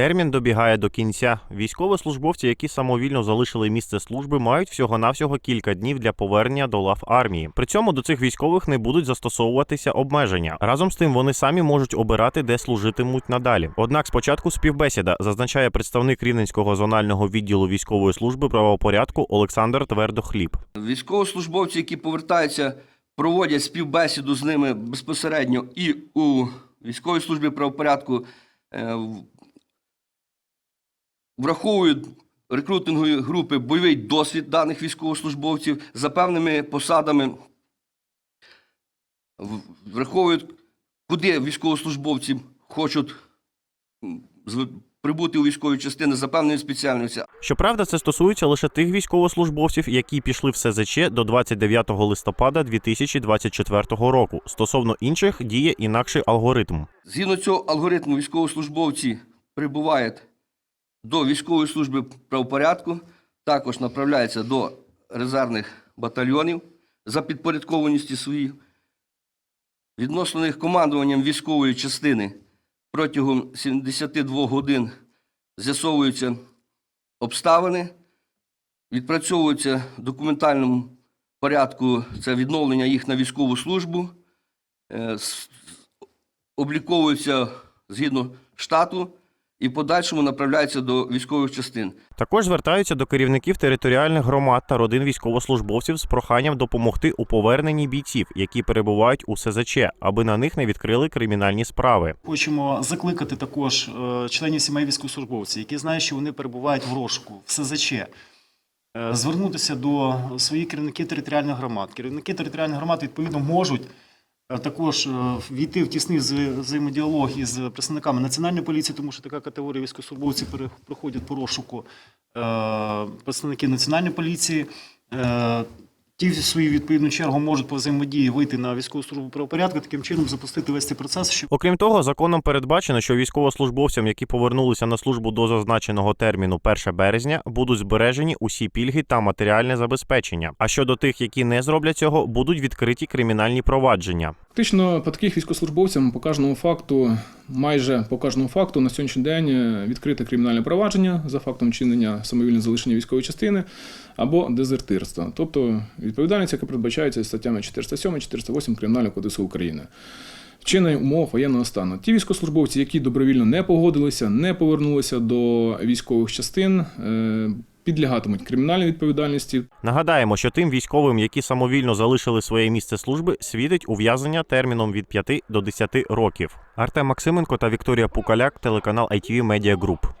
Термін добігає до кінця. Військовослужбовці, які самовільно залишили місце служби, мають всього-навсього кілька днів для повернення до лав армії. При цьому до цих військових не будуть застосовуватися обмеження. Разом з тим вони самі можуть обирати, де служитимуть надалі. Однак спочатку співбесіда зазначає представник Рівненського зонального відділу військової служби правопорядку Олександр Твердохліб. Військовослужбовці, які повертаються, проводять співбесіду з ними безпосередньо і у військовій службі правопорядку е, враховують рекрутингові групи бойовий досвід даних військовослужбовців за певними посадами, враховують, куди військовослужбовці хочуть прибути у військові частини за певною спеціальністю. Щоправда, це стосується лише тих військовослужбовців, які пішли в СЗЧ до 29 листопада 2024 року. Стосовно інших діє інакший алгоритм. Згідно цього алгоритму, військовослужбовці прибувають до військової служби правопорядку, також направляються до резервних батальйонів за підпорядкованістю своїх. Відносно них командуванням військової частини протягом 72 годин з'ясовуються обставини, відпрацьовуються в документальному порядку це відновлення їх на військову службу. Е, обліковуються згідно штату і в подальшому направляються до військових частин. Також звертаються до керівників територіальних громад та родин військовослужбовців з проханням допомогти у поверненні бійців, які перебувають у СЗЧ, аби на них не відкрили кримінальні справи. Хочемо закликати також е, членів сімей військовослужбовців, які знають, що вони перебувають в розшуку, в СЗЧ, е, звернутися до своїх керівників територіальних громад. Керівники територіальних громад відповідно можуть також е, війти в тісний взаємодіалог із представниками національної поліції, тому що така категорія військовослужбовців проходять по розшуку. Е, Представники національної поліції. е, Ті в свою відповідну чергу можуть по взаємодії вийти на військову службу правопорядку, таким чином запустити весь цей процес, щоб Окрім того, законом передбачено, що військовослужбовцям, які повернулися на службу до зазначеного терміну 1 березня, будуть збережені усі пільги та матеріальне забезпечення. А щодо тих, які не зроблять цього, будуть відкриті кримінальні провадження. Фактично, по таких військовослужбовцям по кожному факту, майже по кожному факту на сьогоднішній день е, відкрите кримінальне провадження за фактом чинення самовільного залишення військової частини або дезертирства, тобто відповідальність, яка передбачається статтями 407 408 Кримінального кодексу України. Вчинення умов воєнного стану. Ті військовослужбовці, які добровільно не погодилися, не повернулися до військових частин, е, підлягатимуть кримінальній відповідальності, Нагадаємо, що тим військовим, які самовільно залишили своє місце служби, світить ув'язнення терміном від 5 до 10 років. Артем Максименко та Вікторія Пукаляк, телеканал ITV Media Group.